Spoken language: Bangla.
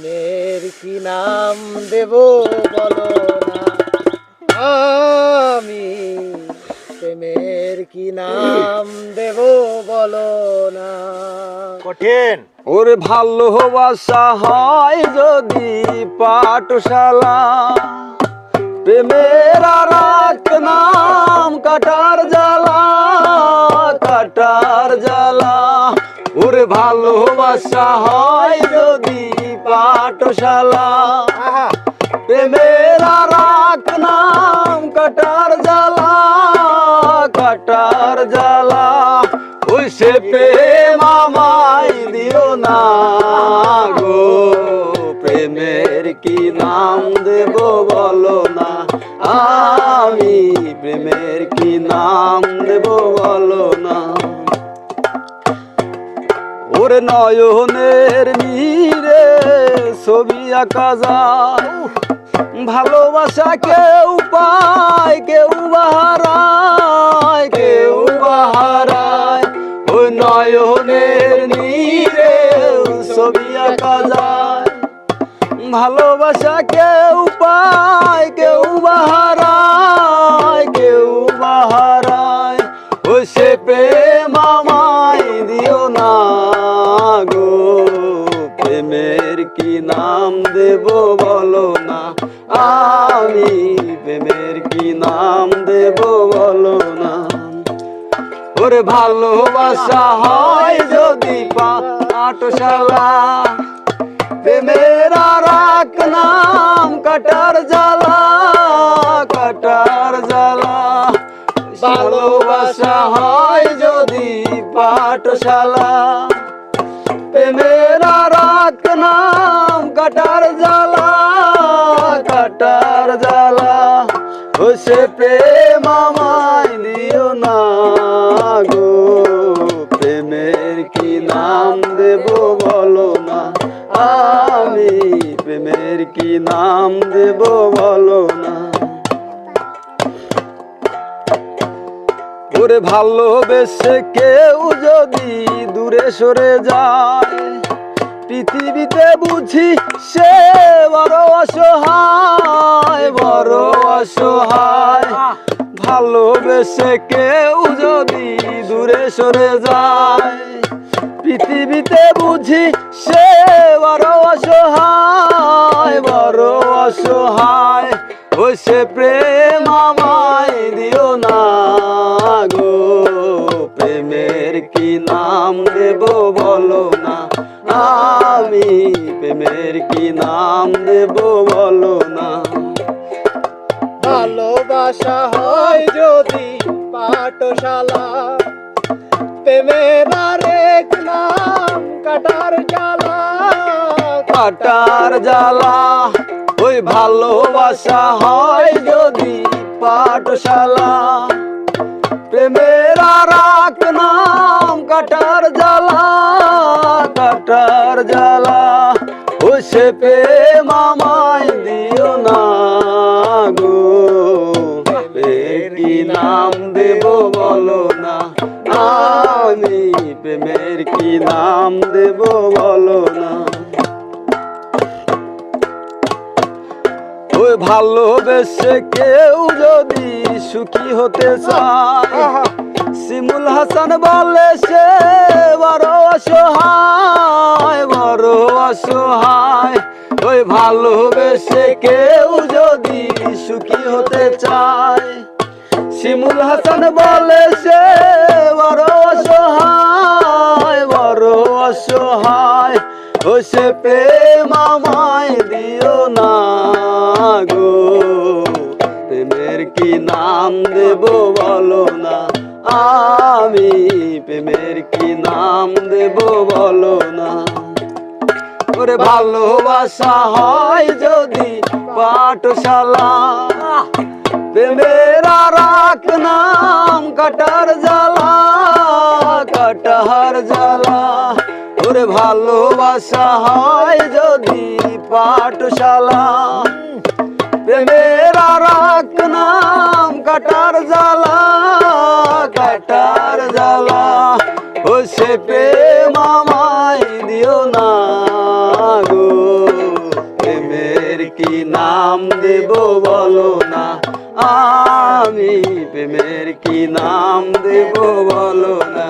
প্রেমের কি নাম দেব বলো না? আমি প্রেমের কি নাম দেব বলো না? কঠিন। ওর ভালোবাসা হয় যদি পাঠশালা প্রেমের রাত নাম কাটার জ্বালা কাটার জ্বালা। ওর ভালোবাসা হয় যদি পাঠশালা। প্রেমের এক নাম কাটার জ্বালা কাটার জ্বালা। ওই সে প্রেম আমায় দিও না গো প্রেমের কি নাম দেব বলো না। আমি প্রেমের কি নাম দেব বলো না। ওরে নয়নের নীরে ছবি আঁকা যাও ভালোবাসা কেউ পায়, কেউ বাহারায় কেউ বাহারায়। ওই নয়নের নীরে ছবি আঁকা যায়। ভালোবাসা কেউ পায়, কেউ বাহারায়। নাম দেব বলো না। আমি প্রেমের কি নাম দেব বলো না। ওরে ভালোবাসা হয় যদি পা পাঠশালা প্রেমের আর এক নাম কাটার জ্বালা কাটার জ্বালা। ভালোবাসা হয় যদি পাঠশালা প্রেমের আর এক নাম কাটার জ্বালা কাটার জ্বালা। সে প্রেম আমায় দিও না গো। প্রেমের কি নাম দেব বলো না। আমি প্রেমের কি নাম দেব বলো না। ওরে ভালোবেসে কেউ যদি দূরে সরে যায় পৃথিবীতে বুঝি সে বড় অসহায় বড় অসহায়। ভালোবেসে কেউ যদি দূরে সরে যায়, পৃথিবীতে বুঝি সে বড় অসহায় বড় অসহায়। ওই সে প্রেম আমায় দিও না গো, প্রেমের কি নাম দেব বলো? প্রেমের কি নাম দেব বলো না? ভালোবাসা হয় যদি পাঠশালা প্রেমের আরেক নাম কাটার জ্বালা কাটার জ্বালা ওই ভালোবাসা হয় যদি পাঠশালা প্রেমের আর নাম কাটার জ্বালা কাটার জ্বালা। সে প্রেম আমায় দিও না গো। কি নাম দেব বলো না? আমি প্রেমের কি নাম দেব বলো না? ওই ভালোবেসে কেউ যদি সুখী হতে চায় শিমুল হাসান বলে সে বড় অসহায় বড় অসহায়। ওই ভালোবেসে কেউ যদি সুখী হতে চায়, শিমুল হাসান বলে সে বড় অসহায় বড় অসহায়। ও সে প্রেম আমায় দিও না গো, প্রেমের কি নাম দেব বলো না। আমি প্রেমের কি নাম দেব বলো না? ওরে ভালোবাসা হয় যদি পাঠশালা, প্রেমের রাখ নাম কাটার জ্বালা কাটার জ্বালা। ওরে ভালোবাসা হয় যদি পাঠশালা প্রেমের আর এক নাম, কাটার জ্বালা কাটার জ্বালা। ও সে প্রেম আমায় দিও না গো। প্রেমের কি নাম দেব বলো না। আমি প্রেমের কি নাম দেব বলো না।